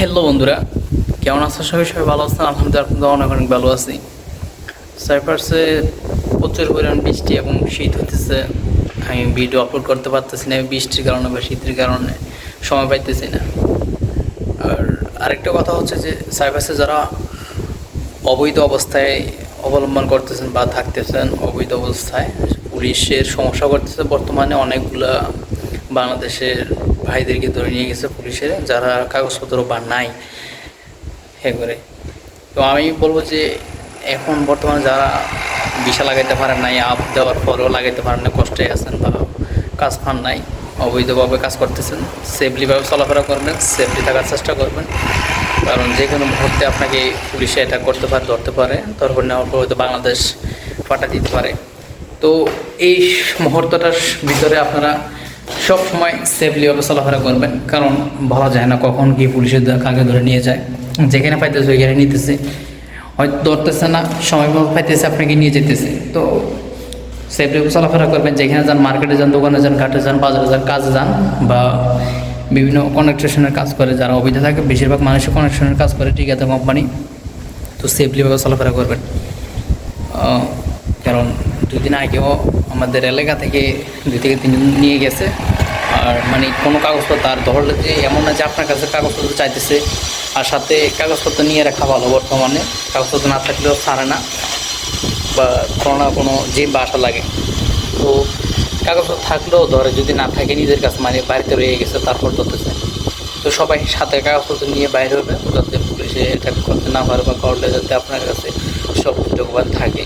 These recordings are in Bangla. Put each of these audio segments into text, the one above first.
হ্যালো বন্ধুরা। কেমন আছো সবাই? সবাই ভালো আছেন? আলহামদুলিল্লাহ অনেক অনেক ভালো আছি। সাইপার্সে প্রচুর পরিমাণ বৃষ্টি এবং শীত হতেছে আমি ভিডিও আপলোড করতে পারতেছি না, বৃষ্টির কারণে বা শীতের কারণে সময় পাইতেছি না। আর আরেকটা কথা হচ্ছে যে সাইপার্সে যারা অবৈধ অবস্থায় অবলম্বন করতেছেন বা থাকতেছেন, অবৈধ অবস্থায় পুলিশের সমস্যা করতেছে, বর্তমানে অনেকগুলা বাংলাদেশের ভাইদেরকে ধরে নিয়ে গেছে পুলিশের, যারা কাগজপত্র বা নাই হে করে। তো আমি বলব যে, এখন বর্তমানে যারা বিশা লাগাইতে পারেন নাই, আপ দেওয়ার পরেও লাগাইতে পারেন না কষ্টে আছেন বা কাজ পান নাই, অবৈধভাবে কাজ করতেছেন সেফলিভাবে চলাফেরা করবেন সেফলি থাকার চেষ্টা করবেন। কারণ যে কোনো মুহূর্তে আপনাকে পুলিশে এটা করতে পারে, ধরতে পারে তারপর নেওয়ার পর হয়তো বাংলাদেশ পাঠা দিতে পারে। তো এই মুহূর্তটার ভিতরে আপনারা সব সময় সেফলিভাবে চলাফেরা করবেন, কারণ বলা যায় না কখন কি পুলিশের কাকে ধরে নিয়ে যায়। যেখানে পাইতেছে ওইখানে নিতেছে। হয়তো ধরতেছে না, সময় মতো পাইতেছে, আপনাকে নিয়ে যেতেছে। তো সেফলিভাবে চলাফেরা করবেন, যেখানে যান, মার্কেটে যান, দোকানে যান, ঘাটে যান, বাজারে যান, কাজে যান বা বিভিন্ন কনেকট্রেশনের কাজ করে, যারা অবৈধ থাকে, বেশিরভাগ মানুষের কনেকশনের কাজ করে ঠিক আছে কোম্পানি। তো সেফলিভাবে চলাফেরা করবেন। কারণ দুদিন আগেও আমাদের এলাকা থেকে দুই থেকে তিনজন নিয়ে গেছে। আর মানে কোনো কাগজপত্র আর ধরলে যে এমন না যে আপনার কাছে কাগজপত্র চাইতেছে, আর সাথে কাগজপত্র নিয়ে রাখা ভালো বর্তমানে। কাগজপত্র না থাকলেও ছাড়ে না, বা কোনো না কোনো যে বাসা লাগে। তো কাগজপত্র থাকলেও ধরে যদি না থাকে নিজের কাছে মানে বাড়িতে রয়ে গেছে, তারপর ধরতেছে তো সবাই সাথে কাগজপত্র নিয়ে বাইরে হবে, যাতে পুলিশে এটা করতে না পারে বা করলে যাতে আপনার কাছে সব ডকুমেন্ট থাকে।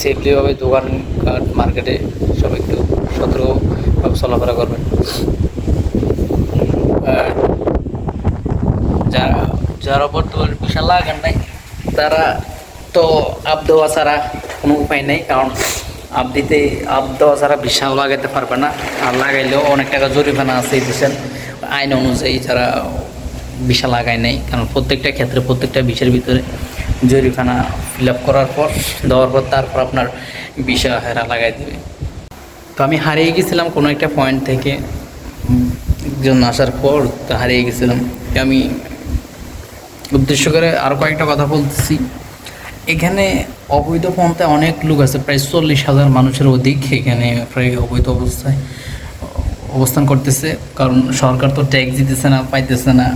সেফলিভাবে দোকান মার্কেটে সব একটু সতর্কভাবে চলাফেরা করবেন। যারা যারা বর্তমানে বিশাল লাগান নাই, তারা তো আপ দেওয়া ছাড়া কোনো উপায় নেই, কারণ আপ দিতে, আপ দেওয়া ছাড়া বিশাল লাগাতে পারবে না, আর লাগাইলেও অনেক টাকা জরিমানা আছে দেশের। আইন অনুযায়ী যারা বিশাল লাগায় নেই, কারণ প্রত্যেকটা ক্ষেত্রে প্রত্যেকটা বিষয়ের ভিতরে জরিমানা ফিল আপ করার পর, দেওয়ার পর তারপর আপনার বিষা হেরা লাগাই দেবে। তো আমি হারিয়ে গেছিলাম কোনো একটা পয়েন্ট থেকে। একজন আসার পর হারিয়ে গেছিলাম। আমি উদ্দেশ্য করে আরও কয়েকটা কথা বলতেছি। এখানে অবৈধ পন্থায় অনেক লোক আছে, প্রায় চল্লিশ হাজার মানুষের অধিক এখানে প্রায় অবৈধ অবস্থায় অবস্থান করতেছে। কারণ সরকার তো ট্যাক্স দিতেছে না, পাইতেছে না।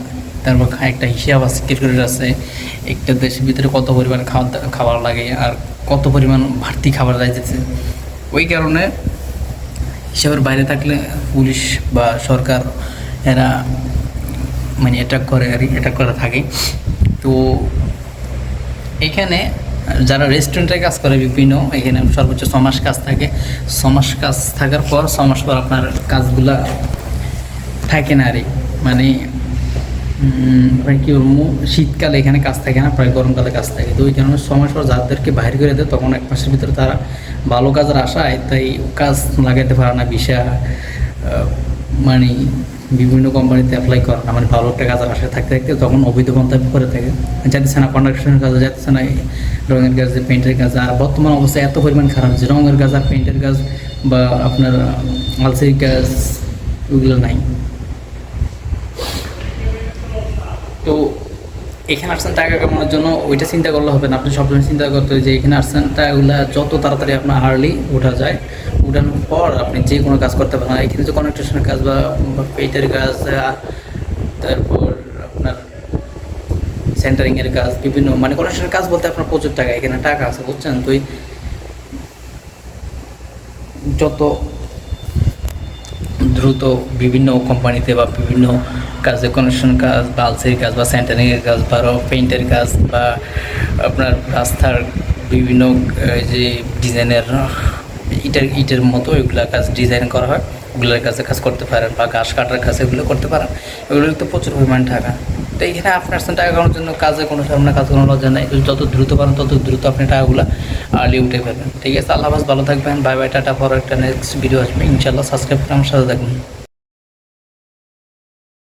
তারপর একটা হিসাব আছে ক্রিকেটের আছে, একটা দেশের ভিতরে কত পরিমাণ খাবার খাবার লাগে আর কত পরিমাণ বাড়তি খাবার যাইতেছে। ওই কারণে হিসাবের বাইরে থাকলে পুলিশ বা সরকার এরা মানে অ্যাটাক করে আর অ্যাটাক করে থাকে। তো এখানে যারা রেস্টুরেন্টে কাজ করে বিভিন্ন, এখানে সর্বোচ্চ ছ মাস কাজ থাকে। ছ মাস কাজ থাকার পর, ছ মাস পর আপনার কাজগুলা থাকে না আরে মানে প্রায় কী বলব শীতকালে এখানে কাজ থাকে না, প্রায় গরমকালে কাজ থাকে। তো ওই কারণে মাস পর যাদেরকে বাইরে করে দেয়, তখন এক মাসের ভিতরে তারা ভালো কাজের আশায় তাই কাজ লাগাইতে পারে না। বিষা মানে বিভিন্ন কোম্পানিতে অ্যাপ্লাই করে না। মানে ভালো একটা কাজের আশায় থাকতে থাকতে তখন অবৈধ পন্থায় করে থাকে। যাইতেছে না কন্ডাকশনের কাজে, যাইতেছে না রঙের কাজে পেন্টের কাজ। আর বর্তমান অবস্থা এত পরিমাণ খারাপ যে রঙের কাজ আর পেন্টের কাজ বা আপনার আলসেরি কাজ ওগুলো নাই। তো এখানে আসছেন টাকা কামানোর জন্য, ওইটা চিন্তা করলে হবে না। আপনি সবসময় চিন্তা করতে হবে যে এখানে আসছেন, টাকাগুলো যত তাড়াতাড়ি আপনার হার্লি ওঠা যায় উঠানোর পর আপনি যে কোনো কাজ করতে পারেন এখানে যে কনেকট্রেশনের কাজ বা পেটের কাজ তারপর আপনার সেন্টারিংয়ের কাজ, বিভিন্ন মানে কনেকশনের কাজ বলতে আপনার প্রচুর টাকা, এখানে টাকা আছে, বুঝছেন? তুই যত দ্রুত বিভিন্ন কোম্পানিতে বা বিভিন্ন কাজে কনেকশন কাজ বা আলসের কাজ বা সেন্টারিংয়ের কাজ বা পেইন্টের কাজ বা আপনার রাস্তার বিভিন্ন যে ডিজাইনের ইটের ইটের মতো এগুলো কাজ ডিজাইন করা হয়। ওগুলোর কাছে কাজ করতে পারেন বা ঘাস কাটার কাছে এগুলো করতে পারেন। এগুলো তো প্রচুর পরিমাণ টাকা। তো এখানে আপনার টাকা কামানোর জন্য, কাজে কোনো সামনে কাজ কোনো লজ্জা নেই। যত দ্রুত পারেন, তত দ্রুত আপনি টাকাগুলো আর্লি উঠে ফেলবেন। ঠিক আছে, আল্লাহ ভালো থাকবেন। বাই বাই, টাটা পর একটা নেক্সট ভিডিও আসবে। ইনশাল্লাহ সাবস্ক্রাইব করে আমার সাথে থাকবেন